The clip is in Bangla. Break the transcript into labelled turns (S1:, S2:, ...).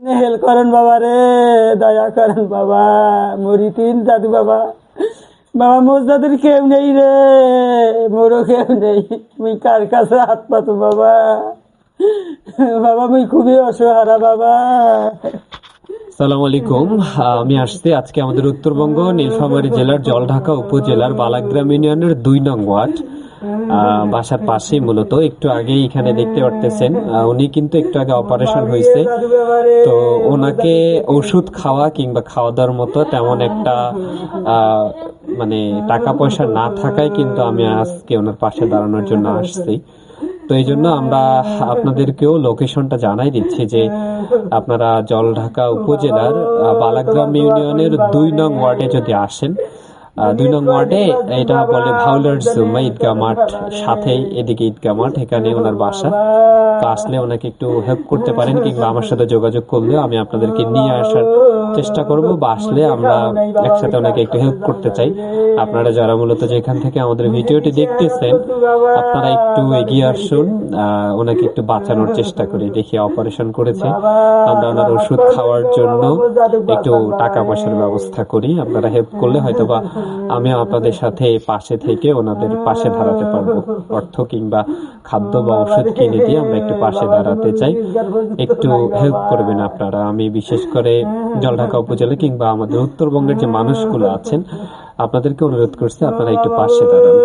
S1: হেল করেন বাবা রে, দয়া করেন বাবা। মরি তিন দাদু বাবা। বাবা মোর দাদুর কেউ নেই রে, মোরও কেউ নেই। মুই কার কাছে হাত পাতো বাবা? বাবা, মুই খুবই অসহারা বাবা।
S2: সালাম আলাইকুম আমি আসছি আজকে আমাদের উত্তরবঙ্গ, নীলফামারী জেলার জলঢাকা উপজেলার বালাগ্রাম ইউনিয়নের দুই নং ওয়ার্ড। বাসার পাশেই মূলত একটু আগে এখানে দেখতে পারতেছেন। উনি কিন্তু একটু আগে অপারেশন হয়েছে। তো ওনাকে ওষুধ খাওয়া কিংবা খাওয়া দাওয়ার মতো তেমন একটা মানে টাকা পয়সা না থাকায় কিন্তু আমি আজকে ওনার পাশে দাঁড়ানোর জন্য আসছি। তো এই জন্য আমরা আপনাদেরকেও লোকেশনটা জানাই দিচ্ছি যে আপনারা জলঢাকা উপজেলার বালাগ্রাম ইউনিয়নের দুই নং ওয়ার্ডে যদি আসেন দুই নং ওয়ার্ডে এটা বলে ভাউলার জুম্মা ঈদগাহ মাঠ সাথেই এদিকে ঈদগাহ মাঠ, এখানে ওনার বাসা। তো আসলে ওনাকে একটু হেল্প করতে পারেন কিংবা আমার সাথে যোগাযোগ করলেও আমি আপনাদেরকে নিয়ে আসার চেষ্টা করব বা আসলে আমরা একসাথে ওনাকে একটু হেল্প করতে চাই। আপনারা যারা মূলত যেখান থেকে আমাদের ভিডিওটি দেখতেছেন, আপনারা একটু এগিয়ে আসুন। ওনাকে একটু বাঁচানোর চেষ্টা করি। দেখি অপারেশন করেছে। আমরা ওনার ওষুধ খাওয়ার জন্য একটু টাকা পয়সার ব্যবস্থা করি। আপনারা হেল্প করলে হয়তো বা আমিও আপনাদের সাথে পাশে থেকে ওনাদের পাশে দাঁড়াতে পারব। অর্থ কিংবা খাদ্য বা ঔষধ কিনে দিয়ে আমরা একটু পাশে দাঁড়াতে চাই। একটু হেল্প করবেন আপনারা। আমি বিশেষ করে জলঢাকা উপজেলা কিংবা আমাদের উত্তরবঙ্গের যে মানুষগুলো আছেন, আপনাদেরকে অনুরোধ করছি আপনারা একটু পাশে দাঁড়ান।